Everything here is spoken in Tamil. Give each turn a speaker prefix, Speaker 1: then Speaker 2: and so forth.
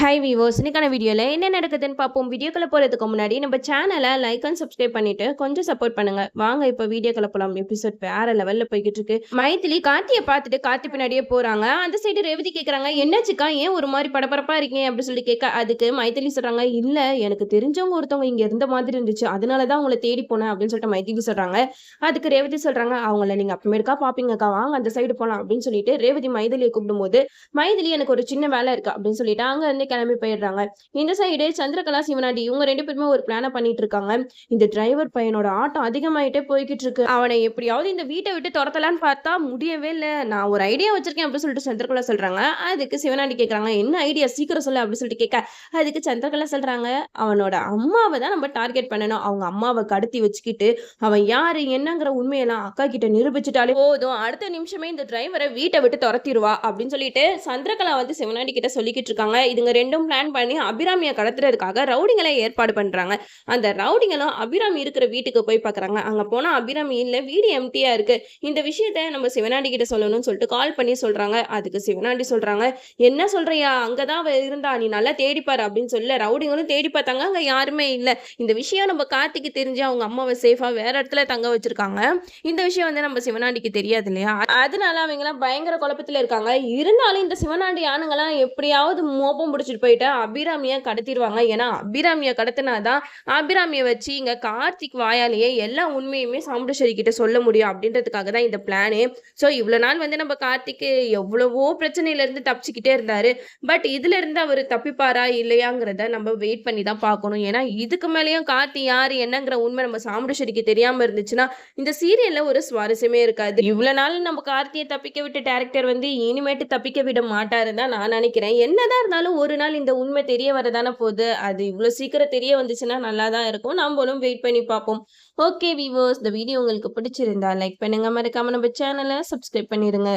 Speaker 1: ஹை வீவோஸ் இன்னைக்கான வீடியோவில் என்ன நடக்குதுன்னு பார்ப்போம். வீடியோக்களை போகிறதுக்கு முன்னாடி நம்ம சேனலை லைக் அண்ட் சப்ஸ்கிரைப் பண்ணிட்டு கொஞ்சம் சப்போர்ட் பண்ணுங்க. வாங்க இப்போ வீடியோக்களை போகலாம் எபிசோட் வேற லெவலில் போய்கிட்டு இருக்கு. மைத்திலி கார்த்தியை பார்த்துட்டு கார்த்தி பின்னாடியே போகிறாங்க அந்த சைடு ரேவதி கேட்குறாங்க என்னாச்சுக்கா? ஏன் ஒரு மாதிரி படபரப்பாக இருக்கீங்க? அப்படின்னு சொல்லி கேட்க அதுக்கு மைத்திலி சொல்கிறாங்க இல்லை எனக்கு தெரிஞ்சவங்க ஒருத்தவங்க இங்கே இருந்த மாதிரி இருந்துச்சு. அதனால தான் அவங்கள தேடி போனேன். அப்படின்னு சொல்லிட்டு மைத்திலி சொல்கிறாங்க அதுக்கு ரேவதி சொல்கிறாங்க அவங்கள நீங்கள் அப்புறமேற்கா பார்ப்பீங்கக்கா வாங்க அந்த சைடு போகலாம் அப்படின்னு சொல்லிட்டு ரேவதி மைதிலியை கூப்பிடும்போது மைதிலி எனக்கு ஒரு சின்ன வேலை இருக்குது அப்படின்னு சொல்லிட்டு அங்க கிளம்பி போயிடுறாங்க. இந்த சைடு சந்திரகலா சிவனாண்டி இவங்க ரெண்டு பேருமே ஒரு பிளான பண்ணிட்டு இருக்காங்க. இந்த டிரைவர் பையனோட ஆட்டம் அதிகமாயிட்டே போய்கிட்டு இருக்கு. அவனை எப்படியாவது இந்த வீட்டை விட்டு துரத்தலான்னு பார்த்தா முடியவே இல்லை. நான் ஒரு ஐடியா வச்சிருக்கேன் அப்படின்னு சொல்லிட்டு சந்திரகலா சொல்றாங்க. அதுக்கு சிவனாண்டி கேக்குறாங்க என்ன ஐடியா சீக்கிரம் சொல்லு அப்படின்னு சொல்லிட்டு கேட்க அதுக்கு சந்திரகலா சொல்றாங்க அவனோட அம்மாவை தான் நம்ம டார்கெட் பண்ணணும். அவங்க அம்மாவை கடத்தி வச்சுக்கிட்டு அவன் யாரு என்னங்கிற உண்மையெல்லாம் அக்கா கிட்ட நிரூபிச்சுட்டாலே போதும். அடுத்த நிமிஷமே இந்த டிரைவரை வீட்டை விட்டு துரத்திடுவா அப்படின்னு சொல்லிட்டு சந்திரகலா வந்து சிவனாண்டி கிட்ட சொல்லிக்கிட்டு இருக்காங்க. இதுங்க ரெண்டும் பிளான் பண்ணி அபிராமியை கடத்துறதுக்காக ரவுடிங்களை ஏற்பாடு பண்ணுறாங்க அந்த ரவுடிங்களும் அபிராமி இருக்கிற வீட்டுக்கு போய் பார்க்குறாங்க அங்கே போனால் அபிராமி இல்லை வீடு எம்டியாக இருக்கு. இந்த விஷயத்த நம்ம சிவனாண்டி கிட்ட சொல்லணும்னு சொல்லிட்டு கால் பண்ணி சொல்கிறாங்க அதுக்கு சிவனாண்டி சொல்கிறாங்க என்ன சொல்றியா? அங்கதான் அவ இருந்தா. நீ நல்லா தேடிப்பார் அப்படின்னு சொல்ல ரவுடிங்களும் தேடி பார்த்தாங்க. அங்கே யாருமே இல்லை. இந்த விஷயம் நம்ம கார்த்திக்கு தெரிஞ்சு அவங்க அம்மாவை சேஃபாக வேற இடத்துல தங்க வச்சிருக்காங்க. இந்த விஷயம் வந்து நம்ம சிவனாண்டிக்கு தெரியாது இல்லையா? அதனால அவங்களாம் பயங்கர குழப்பத்தில் இருக்காங்க. இருந்தாலும் இந்த சிவனாண்டி ஆணுங்கெல்லாம் எப்படியாவது மோப்பம் பிடிச்சிட்டு போயிட்டு அபிராமியை கடத்திடுவாங்க. ஏன்னா அபிராமியை கடத்தினாதான் அபிராமியை வச்சு இங்க கார்த்திக் வாயாலேயே எல்லா உண்மையுமே சாமுண்டேஸ்வரி கிட்ட சொல்ல முடியும் அப்படின்றதுக்காக தான் இந்த பிளானு ஸோ இவ்வளோ நாள் வந்து நம்ம கார்த்திக்கு எவ்வளவோ பிரச்சனையில இருந்து தப்பிச்சுக்கிட்டே இருந்தாரு. பட் இதுல இருந்து அவர் தப்பிப்பாரா இல்லையாங்கிறத நம்ம வெயிட் பண்ணி தான் பார்க்கணும். ஏன்னா இதுக்கு மேலேயும் கார்த்தி யார் என்னங்கிற உண்மை நம்ம சாமுண்டேஸ்வரிக்கு தெரியாம இருந்துச்சுன்னா இந்த சீரியல்ல ஒரு சுவாரஸ்யமே இருக்காது. இவ்வளவு நாள் நம்ம கார்த்தியை தப்பிக்க விட்ட டேரக்டர் வந்து இனிமேட்டு தப்பிக்க விட மாட்டாருன்னு தான் நான் நினைக்கிறேன். என்னதான் இருந்தாலும் ஒரு நாள் இந்த உண்மை தெரிய வரதானே போகுது? அது இவ்வளோ சீக்கிரம் தெரிய வந்துச்சுன்னா நல்லா தான் இருக்கும். நம்மளும் வெயிட் பண்ணி பார்ப்போம். ஓகே விவோஸ் இந்த வீடியோ உங்களுக்கு பிடிச்சிருந்தா லைக் பண்ணுங்க. மறக்காம நம்ம சேனலை சப்ஸ்கிரைப் பண்ணிடுங்க